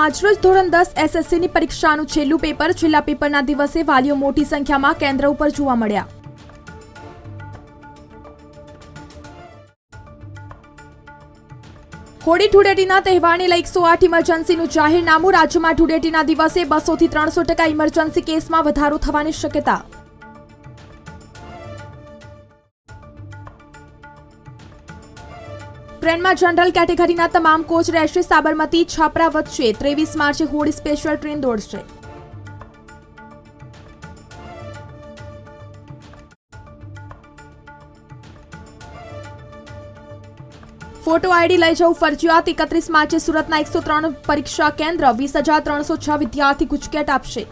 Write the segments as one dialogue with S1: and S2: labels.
S1: આજરોજ ધોરણ દસ એસએસસીની પરીક્ષાનું છેલ્લું પેપર છેલ્લા પેપરના દિવસે વાલીઓ મોટી સંખ્યામાં કેન્દ્ર ઉપર જોવા મળ્યા હોળી ધૂળેટીના તહેવારને લઈ એકસો આઠ ઇમરજન્સીનું જાહેરનામું રાજ્યમાં ધૂળેટીના દિવસે બસોથી ત્રણસો ટકા ઇમરજન્સી કેસમાં વધારો થવાની શક્યતા ટ્રેનમાં જનરલ કેટેગરીના તમામ કોચ રહેશે સાબરમતી છાપરા વચ્ચે ત્રેવીસ માર્ચે હોળી સ્પેશિયલ ટ્રેન દોડશે ફોટો આઈડી લઈ જવું ફરજિયાત એકત્રીસ માર્ચે સુરતના એકસો ત્રણ પરીક્ષા કેન્દ્ર વીસ હજાર ત્રણસો છ વિદ્યાર્થી ગુજકેટ આપશે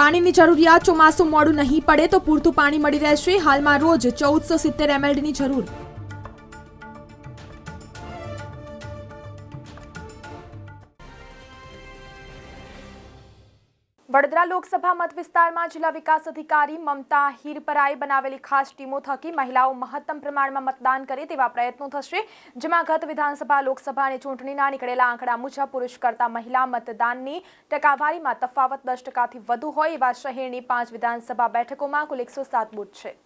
S1: પાણીની જરૂરિયાત ચોમાસું મોડું નહીં પડે તો પૂરતું પાણી મળી રહેશે હાલમાં રોજ ચૌદસો સિત્તેર એમએલડીની જરૂર વડોદરા લોકસભા મત વિસ્તારમાં જિલ્લા વિકાસ અધિકારી મમતા હીરપરાએ બનાવેલી ખાસ ટીમો થકી મહિલાઓ મહત્તમ પ્રમાણમાં મતદાન કરે તેવા પ્રયત્નો થશે જેમાં ગત વિધાનસભા લોકસભા અને ચૂંટણીના નીકળેલા આંકડા મુજબ પુરુષ કરતા મહિલા મતદાનની ટકાવારીમાં તફાવત દસ ટકાથી વધુ હોય એવા શહેરની પાંચ વિધાનસભા બેઠકોમાં કુલ એકસો સાત બૂથ છે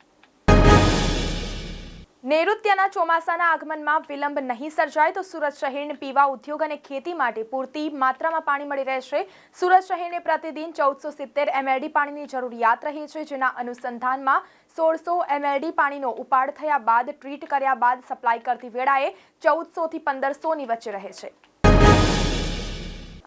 S1: નૈઋત્યના ચોમાસાના આગમનમાં વિલંબ નહીં સર્જાય તો સુરત શહેરને પીવા ઉદ્યોગ અને ખેતી માટે પૂરતી માત્રામાં પાણી મળી રહેશે સુરત શહેરને પ્રતિદિન ચૌદસો સિત્તેર એમએલડી પાણીની જરૂરિયાત રહે છે જેના અનુસંધાનમાં સોળસો એમએલડી પાણીનો ઉપાડ થયા બાદ ટ્રીટ કર્યા બાદ સપ્લાય કરતી વેળાએ ચૌદસોથી પંદરસોની વચ્ચે રહે છે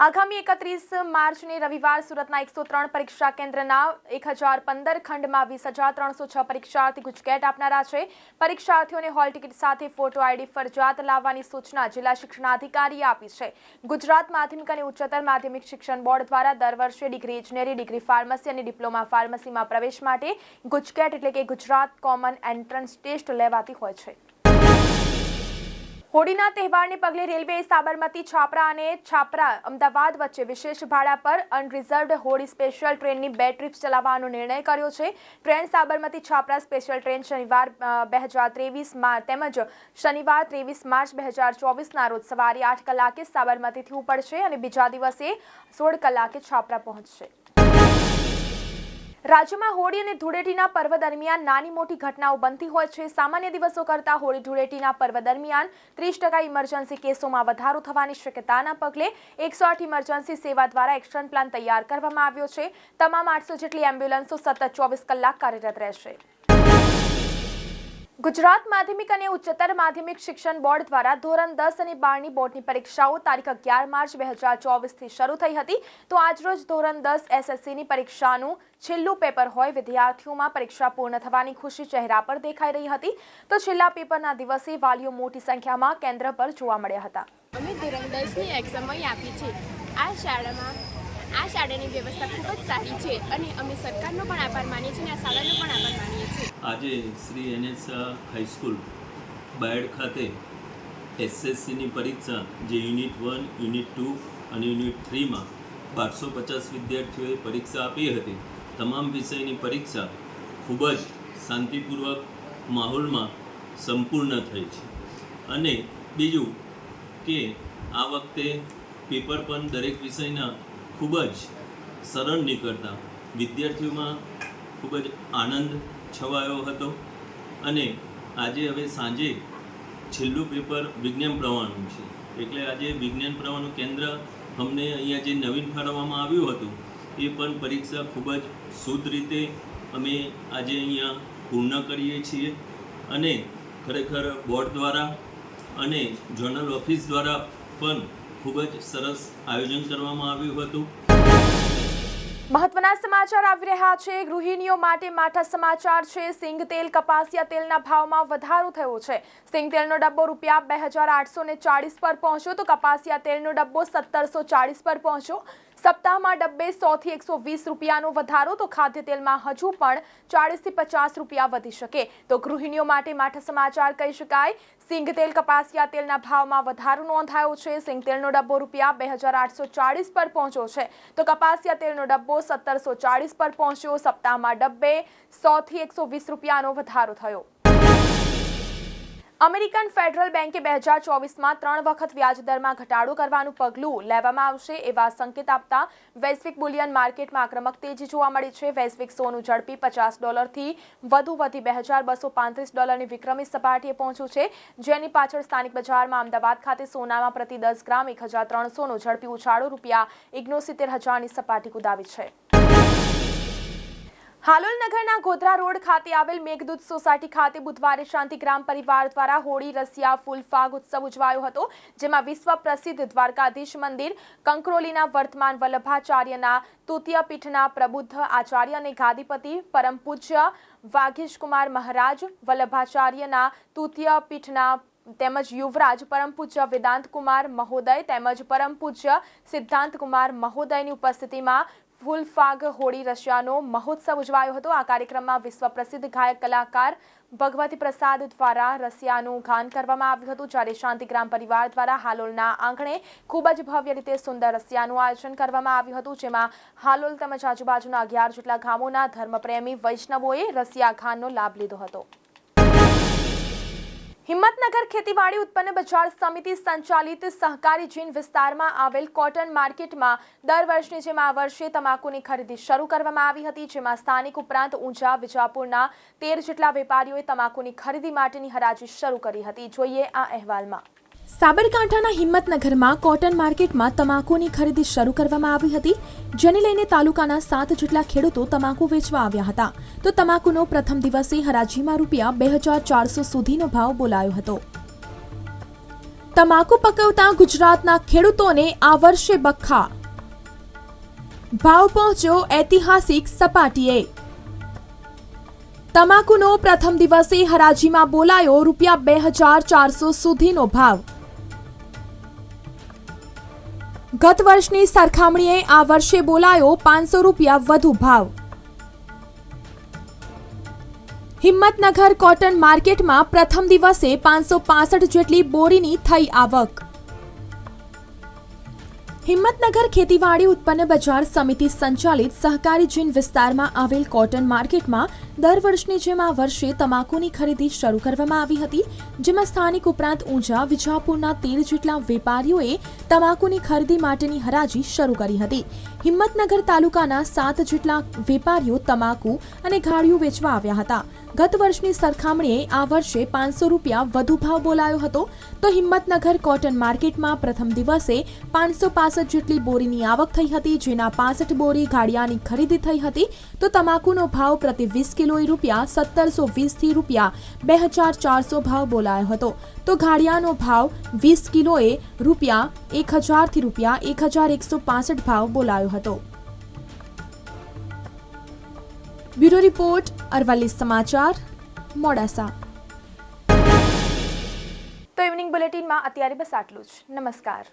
S1: આગામી એકત્રીસ માર્ચને રવિવાર સુરતના એકસો ત્રણ પરીક્ષા કેન્દ્રના એક હજાર પંદર ખંડમાં વીસ હજાર ત્રણસો છ પરીક્ષાર્થી ગુજકેટ આપનારા છે પરીક્ષાર્થીઓને હોલ ટિકિટ સાથે ફોટો આઈડી ફરજિયાત લાવવાની સૂચના જિલ્લા શિક્ષણાધિકારીએ આપી છે ગુજરાત માધ્યમિક અને ઉચ્ચતર માધ્યમિક શિક્ષણ બોર્ડ દ્વારા દર વર્ષે ડિગ્રી ઇજનેરી ડિગ્રી ફાર્મસી અને ડિપ્લોમા ફાર્મસીમાં પ્રવેશ માટે ગુજકેટ એટલે કે ગુજરાત કોમન એન્ટ્રન્સ ટેસ્ટ લેવાતી હોય છે હોળીના તહેવારને પગલે રેલવેએ સાબરમતી છાપરા અને છાપરા અમદાવાદ વચ્ચે વિશેષ ભાડા પર અનરિઝર્વડ હોળી સ્પેશિયલ ટ્રેનની બે ટ્રીપ્સ ચલાવવાનો નિર્ણય કર્યો છે train Sabarmati Chhapra special train શનિવાર બે હજાર ત્રેવીસમાં તેમજ શનિવાર ત્રેવીસ માર્ચ બે હજાર ચોવીસના રોજ સવારે આઠ કલાકે સાબરમતીથી ઉપડશે અને બીજા દિવસે સોળ કલાકે છાપરા પહોંચશે રાજ્યમાં હોળી અને ધૂળેટીના પર્વ દરમિયાન નાની મોટી ઘટનાઓ બનતી હોય છે સામાન્ય દિવસો કરતાં હોળી ધૂળેટીના પર્વ દરમિયાન ત્રીસ ટકા ઇમરજન્સી કેસોમાં વધારો થવાની શક્યતાના પગલે એકસો આઠ ઇમરજન્સી સેવા દ્વારા એક્શન પ્લાન તૈયાર કરવામાં આવ્યો છે તમામ આઠસો જેટલી એમ્બ્યુલન્સો સતત ચોવીસ કલાક કાર્યરત રહેશે ગુજરાત માધ્યમિક અને ઉચ્ચતર માધ્યમિક શિક્ષણ બોર્ડ દ્વારા ધોરણ દસ અને બારની બોર્ડની પરીક્ષાઓ તારીખ અગિયાર માર્ચ બે હજાર ચોવીસથી શરૂ થઈ હતી તો આજરોજ ધોરણ દસ એસએસસીની પરીક્ષાનું છેલ્લું પેપર હોય વિદ્યાર્થીઓમાં પરીક્ષા પૂર્ણ થવાની ખુશી ચહેરા પર દેખાઈ રહી હતી તો છેલ્લા પેપરના દિવસે વાલીઓ મોટી સંખ્યામાં કેન્દ્ર પર જોવા મળ્યા હતા
S2: અમે ધોરણ દસની એક્ઝામ આપી છે આ શાળામાં આ શાળાની વ્યવસ્થા ખૂબ જ સારી છે અને અમે સરકારનો પણ આભાર માનીએ છીએ અને આ શાળાનો પણ આભાર માનીએ છીએ
S3: આજે શ્રી એનએસ હાઈસ્કૂલ બાયડ ખાતે એસએસસીની પરીક્ષા જે યુનિટ વન યુનિટ ટુ અને યુનિટ થ્રીમાં બારસો પચાસ વિદ્યાર્થીઓએ પરીક્ષા આપી હતી તમામ વિષયની પરીક્ષા ખૂબ જ શાંતિપૂર્વક માહોલમાં સંપૂર્ણ થઈ છે અને બીજું કે આ વખતે પેપર પણ દરેક વિષયના ખૂબ જ સરળ નીકળતા વિદ્યાર્થીઓમાં ખૂબ જ આનંદ છવાયો હતો અને આજે હવે સાંજે છેલ્લું પેપર વિજ્ઞાન પ્રવાહનું છે એટલે આજે વિજ્ઞાન પ્રવાહનું કેન્દ્ર અમને અહીંયા જે નવીન ફાળવવામાં આવ્યું હતું એ પણ પરીક્ષા ખૂબ જ શુદ્ધ રીતે અમે આજે અહીંયા પૂર્ણ કરીએ છીએ અને ખરેખર બોર્ડ દ્વારા અને જર્નલ ઓફિસ દ્વારા પણ ખૂબ જ સરસ આયોજન કરવામાં આવ્યું હતું
S1: મહત્વના સમાચાર આવી રહ્યા છે ગૃહિણીઓ માટે માઠા સમાચાર છે સિંગ તેલ કપાસિયા તેલના ભાવમાં વધારો થયો છે સિંગ તેલનો ડબ્બો રૂપિયા બે હજાર આઠસો ને પર પહોંચ્યો તો કપાસિયા તેલનો ડબ્બો સત્તરસો ચાળીસ પર પહોંચ્યો સપ્તાહમાં ડબ્બે સોથી એકસો વીસ રૂપિયાનો વધારો તો ખાદ્ય તેલમાં હજુ પણ ચાળીસથી પચાસ રૂપિયા વધી શકે તો ગૃહિણીઓ માટે માઠા સમાચાર કહી શકાય સિંગ તેલ કપાસિયા તેલના ભાવમાં વધારો નોંધાયો છે સિંગ તેલનો ડબ્બો રૂપિયા બે હજાર આઠસો ચાળીસ પર પહોંચ્યો છે તો કપાસિયા તેલનો ડબ્બો સત્તરસો ચાળીસ પર પહોંચ્યો સપ્તાહમાં ડબ્બે સોથી એકસો વીસ રૂપિયાનો વધારો થયો અમેરિકન ફેડરલ બેન્કે બે હજાર ચોવીસમાં ત્રણ વખત વ્યાજદરમાં ઘટાડો કરવાનું પગલું લેવામાં આવશે એવા સંકેત આપતા વૈશ્વિક બુલિયન માર્કેટમાં આક્રમક તેજી જોવા મળી છે વૈશ્વિક સોનું ઝડપી પચાસ ડોલરથી વધુ વધી બે હજાર બસો પાંત્રીસ ડોલરની વિક્રમી સપાટીએ પહોંચ્યું છે જેની પાછળ સ્થાનિક બજારમાં અમદાવાદ ખાતે સોનામાં પ્રતિ દસ ગ્રામ એક હજાર ત્રણસોનો ઝડપી ઉછાળો રૂપિયા ઓગણસિત્તેર હજારની સપાટી કુદાવી છે હાલોલ નગરના ગોધરા રોડ ખાતે આવેલ મેઘદૂત સોસાયટી ખાતે બુધવારે શાંતિ ગ્રામ પરિવાર દ્વારા હોળી રસિયા ફૂલ ઉત્સવ ઉજવાયો હતો જેમાં વિશ્વ પ્રસિદ્ધ દ્વારકાધીશ મંદિર કંકરોલીના વર્તમાન વલ્લભાચાર્યના તૃતીય પીઠના પ્રબુદ્ધ આચાર્ય અને ગાદીપતિ પરમ પૂજ્ય વાઘેશકુમાર મહારાજ વલ્લભાચાર્યના તૃતીય પીઠના તેમજ યુવરાજ પરમ પૂજ્ય વેદાંત કુમાર મહોદય તેમજ પરમ પૂજ્ય સિદ્ધાંત કુમાર મહોદયની ઉપસ્થિતિમાં ફૂલફાગ હોળી રશિયાનો મહોત્સવ ઉજવાયો હતો આ કાર્યક્રમમાં વિશ્વ પ્રસિદ્ધ ગાયક કલાકાર ભગવતી પ્રસાદ દ્વારા રશિયાનું ગાન કરવામાં આવ્યું હતું જ્યારે શાંતિગ્રામ પરિવાર દ્વારા હાલોલના આંગણે ખૂબ જ ભવ્ય રીતે સુંદર રશિયાનું આયોજન કરવામાં આવ્યું હતું જેમાં હાલોલ તેમજ આજુબાજુના અગિયાર જેટલા ગામોના ધર્મપ્રેમી વૈષ્ણવોએ રશિયા ગાનનો લાભ લીધો હતો હિંમતનગર ખેતીવાડી ઉત્પન્ન બજાર સમિતિ સંચાલિત સહકારી જીન વિસ્તારમાં આવેલ કોટન માર્કેટમાં દર વર્ષની જેમ આ વર્ષે તમાકુની ખરીદી શરૂ કરવામાં આવી હતી જેમાં સ્થાનિક ઉપરાંત ઊંઝા વિજાપુરના તેર જેટલા વેપારીઓએ તમાકુની ખરીદી માટેની હરાજી શરૂ કરી હતી જોઈએ આ અહેવાલમાં સાબરકાંઠાના હિંમતનગરમાં કોટન માર્કેટમાં તમાકુની ખરીદી શરૂ કરવામાં આવી હતી જેને લઈને તાલુકાના સાત જેટલા ખેડૂતો તમાકુ વેચવા આવ્યા હતા તો તમાકુનો પ્રથમ દિવસે હરાજીમાં રૂપિયા બે હજાર ચારસો સુધીનો ભાવ બોલાયો હતો તમાકુ પકવતા ગુજરાતના ખેડૂતોને આ વર્ષે બખા ભાવ પહોંચ્યો ઐતિહાસિક સપાટીએ તમાકુનો પ્રથમ દિવસે હરાજીમાં બોલાયો રૂપિયા બે હજાર ચારસો સુધીનો ભાવ ગત વર્ષની સરખામણીએ આ વર્ષે બોલાયો પાંચસો રૂપિયા વધુ ભાવ હિંમતનગર કોટન માર્કેટમાં પ્રથમ દિવસે પાંચસો પાસઠ જેટલી બોરીની થઈ આવક હિંમતનગર ખેતીવાડી ઉત્પન્ન બજાર સમિતિ સંચાલિત સહકારી જીન વિસ્તારમાં આવેલ કોટન માર્કેટમાં દર વર્ષની જેમ આ વર્ષે તમાકુની ખરીદી શરૂ કરવામાં આવી હતી જેમાં સ્થાનિક ઉપરાંત ઊંઝા વિજાપુરના તેર જેટલા વેપારીઓએ તમાકુની ખરીદી માટેની હરાજી શરૂ કરી હતી હિંમતનગર તાલુકાના સાત જેટલા વેપારીઓ તમાકુ અને ગાળિયું વેચવા આવ્યા હતા ગત વર્ષની સરખામણીએ આ વર્ષે પાંચસો રૂપિયા વધુ ભાવ બોલાયો હતો તો હિંમતનગર કોટન માર્કેટમાં પ્રથમ દિવસે પાંચસો પાસઠ જેટલી બોરીની આવક થઈ હતી જેના પાસઠ બોરી ગાડિયાની ખરીદી થઈ હતી તો તમાકુનો ભાવ પ્રતિ વીસ કિલોએ રૂપિયા સત્તરસો વીસથી રૂપિયા બે હજાર ચારસો ભાવ બોલાયો હતો તો ગાડિયાનો ભાવ વીસ કિલોએ રૂપિયા એક હજારથી રૂપિયા એક હજાર એકસો પાસઠ ભાવ બોલાયો હતો બ્યુરો રિપોર્ટ અરવલ્લી સમાચાર મોડાસા તો ઇવનિંગ બુલેટિનમાં અત્યારે બસ આટલું જ નમસ્કાર